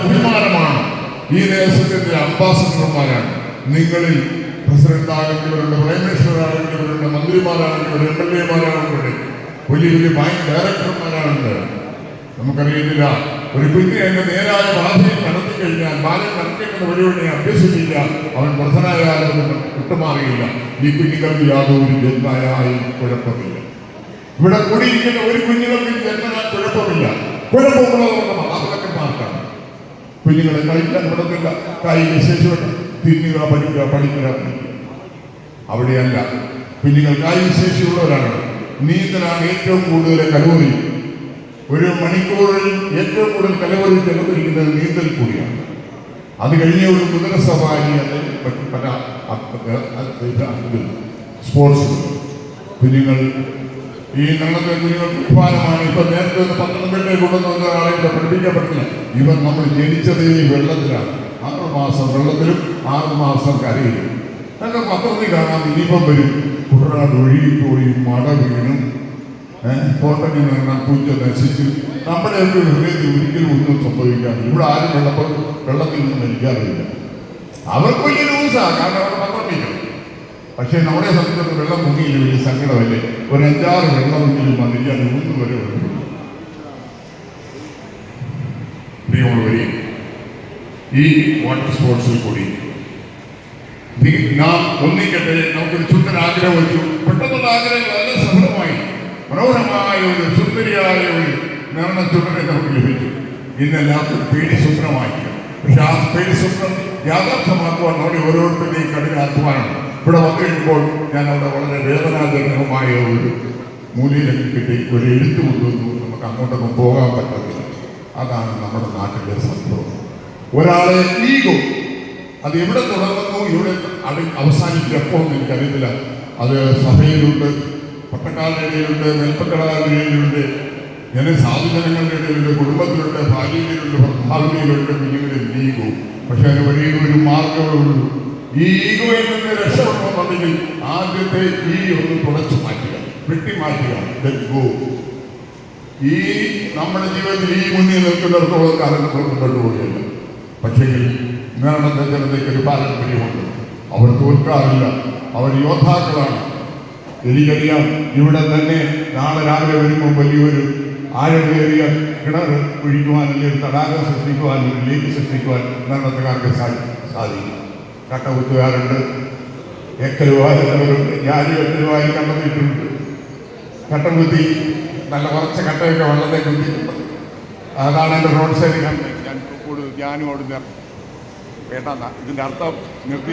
അഭിമാനമാണ് ഈ ദേശത്തിന്റെ അംബാസഡർമാരാണ്. നിങ്ങളിൽ പ്രസിഡന്റ് ആകേണ്ടവരുണ്ട് പ്രൈം മിനിസ്റ്റർ ആകേണ്ടവരുണ്ട് മന്ത്രിമാരാകേണ്ടവർ എം എൽ എമാരാകേണ്ടവർ വലിയ വലിയ ബാങ്ക് ഡയറക്ടർമാരാണുണ്ട് നമുക്കറിയുന്നില്ല ഒരു കുഞ്ഞ് അതിന്റെ നേരായ ബാധയിൽ നടത്തി കഴിഞ്ഞാൽ ബാലൻ നടത്തിക്കുന്ന വഴിവഴി അഭ്യസിച്ചില്ല അവൻ പ്രധാനായാലും വിട്ടുമാറിയില്ല. ഈ കുഞ്ഞുങ്ങൾക്ക് യാതൊരു ജന്മായായും കുഴപ്പമില്ല. ഇവിടെ കൂടിയിരിക്കുന്ന ഒരു കുഞ്ഞുങ്ങൾക്ക് ജന്മനാൽ കുഴപ്പമില്ല. കുഴപ്പമുള്ളതുകൊണ്ട് മാതാപിതാക്കന്മാർക്കാണ് കുഞ്ഞുങ്ങളെ കളിക്കാൻ തുടങ്ങുക കായിക ശേഷിയുണ്ട് തിന്നുക പഠിക്കുക പഠിക്കുക അവിടെയല്ല കുഞ്ഞുങ്ങൾ കായിക ശേഷിയുള്ളവരാണ് നീന്തലാണ് ഏറ്റവും കൂടുതൽ കലോറി ഒരു മണിക്കൂറിൽ ഏറ്റവും കൂടുതൽ കലോറി ചെലവഴിക്കുന്നത് നീന്തൽ കൂടിയാണ് അത് കഴിഞ്ഞ ഒരു കുതിര സവാരി പല സ്പോർട്സ് കുഞ്ഞുങ്ങൾ ഈ കുഞ്ഞുങ്ങൾക്ക് വിഭാഗമാണ് ഇപ്പൊ നേരത്തെ പത്തനംതിട്ടയിൽ പത്തനംതിട്ടയെ കൊണ്ടുവന്ന ഒരാളെ ഇവിടെ പഠിപ്പിക്കപ്പെട്ടില്ല ഇവൻ നമ്മൾ ജനിച്ചത് ഈ വെള്ളത്തിലാണ്. ആറ് മാസം വെള്ളത്തിലും ആറ് മാസം കരയിലും. എന്നൊക്കെ പത്രത്തിൽ കാണാം ഇനിയിപ്പം വരും. കുട്ടനാട് ഒഴുകിപ്പോയി മട വീണും. കോട്ടണിൽ നിന്ന് പൂച്ച നശിച്ചു. ഒരു ഹൃദയത്തിൽ ഒരിക്കലും ഒന്നും സംഭവിക്കാറില്ല. ഇവിടെ ആരും വെള്ളപ്പൊ വെള്ളത്തിൽ നിന്ന് മരിക്കാറില്ല. അവർക്ക് വലിയ ന്യൂസാണ് കാരണം അവിടെ പത്രമില്ല പക്ഷേ നമ്മുടെ സംബന്ധിച്ചിടത്തോളം വെള്ളം മുങ്ങിയില്ല വലിയ സങ്കടമല്ലേ? ഒരു അഞ്ചാറ് വെള്ളം മുങ്ങിയിലും വന്നില്ല അത് മൂന്ന് വരെ വരും പ്രിയമുള്ളവരെ ഈ വാട്ടർ സ്പോർട്സിൽ കൂടി നി- ഒന്നിക്കട്ടെ നമുക്കൊരു ചുണ്ടൻ ആഗ്രഹം വെച്ചു പെട്ടെന്നുള്ള ആഗ്രഹങ്ങൾ വളരെ സഫലമായി. മനോഹരമായ ഒരു സുന്ദരിയായ ഒരു മരണ ചുണ്ടനെ നമുക്ക് ലഭിച്ചു. ഇന്നെല്ലാം ഒരു പേടി സ്വപ്നമായി പക്ഷെ ആ പേടി സ്വപ്നം യാഥാർത്ഥ്യമാക്കുവാൻ നമ്മുടെ ഓരോരുത്തരുടെയും കഠിന അധ്വാനം ഇവിടെ വന്നു കഴിയുമ്പോൾ ഞാൻ അവിടെ വളരെ വേദനാജനകമായ ഒരു മൂല്യം കിട്ടി ഒരു എഴുത്ത് കൊണ്ടുവന്നു. നമുക്ക് അങ്ങോട്ടൊന്നും പോകാൻ പറ്റത്തില്ല. അതാണ് നമ്മുടെ നാട്ടിലെ സംഭവം. ഒരാളെ ഈഗോ അത് എവിടെ തുടർന്നു ഇവിടെ അത് എന്ന് എനിക്കറിയത്തില്ല. അത് സഭയിലുണ്ട് പട്ടക്കാരുടെ ഇടയിലുണ്ട് ഇങ്ങനെ സാധുജനങ്ങളുടെ ഇടയിലുണ്ട് കുടുംബത്തിലുണ്ട് ഭാര്യയിലുണ്ട് ഭർത്താവിനിലുണ്ട് കുഞ്ഞുങ്ങളിൽ ഈഗോ. പക്ഷെ അതിന് വലിയ ഒരു മാർഗമേ ഉള്ളൂ. ഈ ഈഗോയിൽ നിന്ന് രക്ഷപ്പെടണമെന്നുണ്ടെങ്കിൽ ആദ്യത്തെ ഈ ഒന്ന് തുടച്ചു മാറ്റുക. വെട്ടി മാറ്റുക ഈ നമ്മുടെ ജീവിതത്തിൽ ഈ മുന്നിൽ നിൽക്കുന്നിടത്തോളം കാലം മുന്നോട്ട് പോവുകയില്ല. പക്ഷെങ്കിൽ മരണത്തെ ജനതയ്ക്ക് ഒരു പാരമ്പര്യമുണ്ട് അവർ തോൽക്കാറില്ല അവർ യോദ്ധാക്കളാണ്. എനിക്കറിയാം ഇവിടെ തന്നെ നാളെ രാവിലെ വരുമ്പോൾ വലിയൊരു ആഴമേറിയ കിണർ ഒഴിക്കുവാൻ അല്ലെങ്കിൽ തടാകം സൃഷ്ടിക്കുവാൻ ലേക്ക് സൃഷ്ടിക്കുവാൻ മരണത്തുകാർക്ക് സാധി- സാധിക്കും. കട്ടകുത്തുകാരുണ്ട് എക്കലുവാരുണ്ട് ഞാനും എക്കലുവായി കണ്ടെത്തിയിട്ടുണ്ട് കട്ടം കുത്തി നല്ല കുറച്ച് കട്ടയൊക്കെ വെള്ളത്തെ കുത്തിയിട്ടുണ്ട്. അതാണ് എന്റെ റോഡ് സൈഡ് ഞാൻ ഞാൻ ഞാനും അവിടെ കേട്ടാ ഇതിന്റെ അർത്ഥം നിർത്തി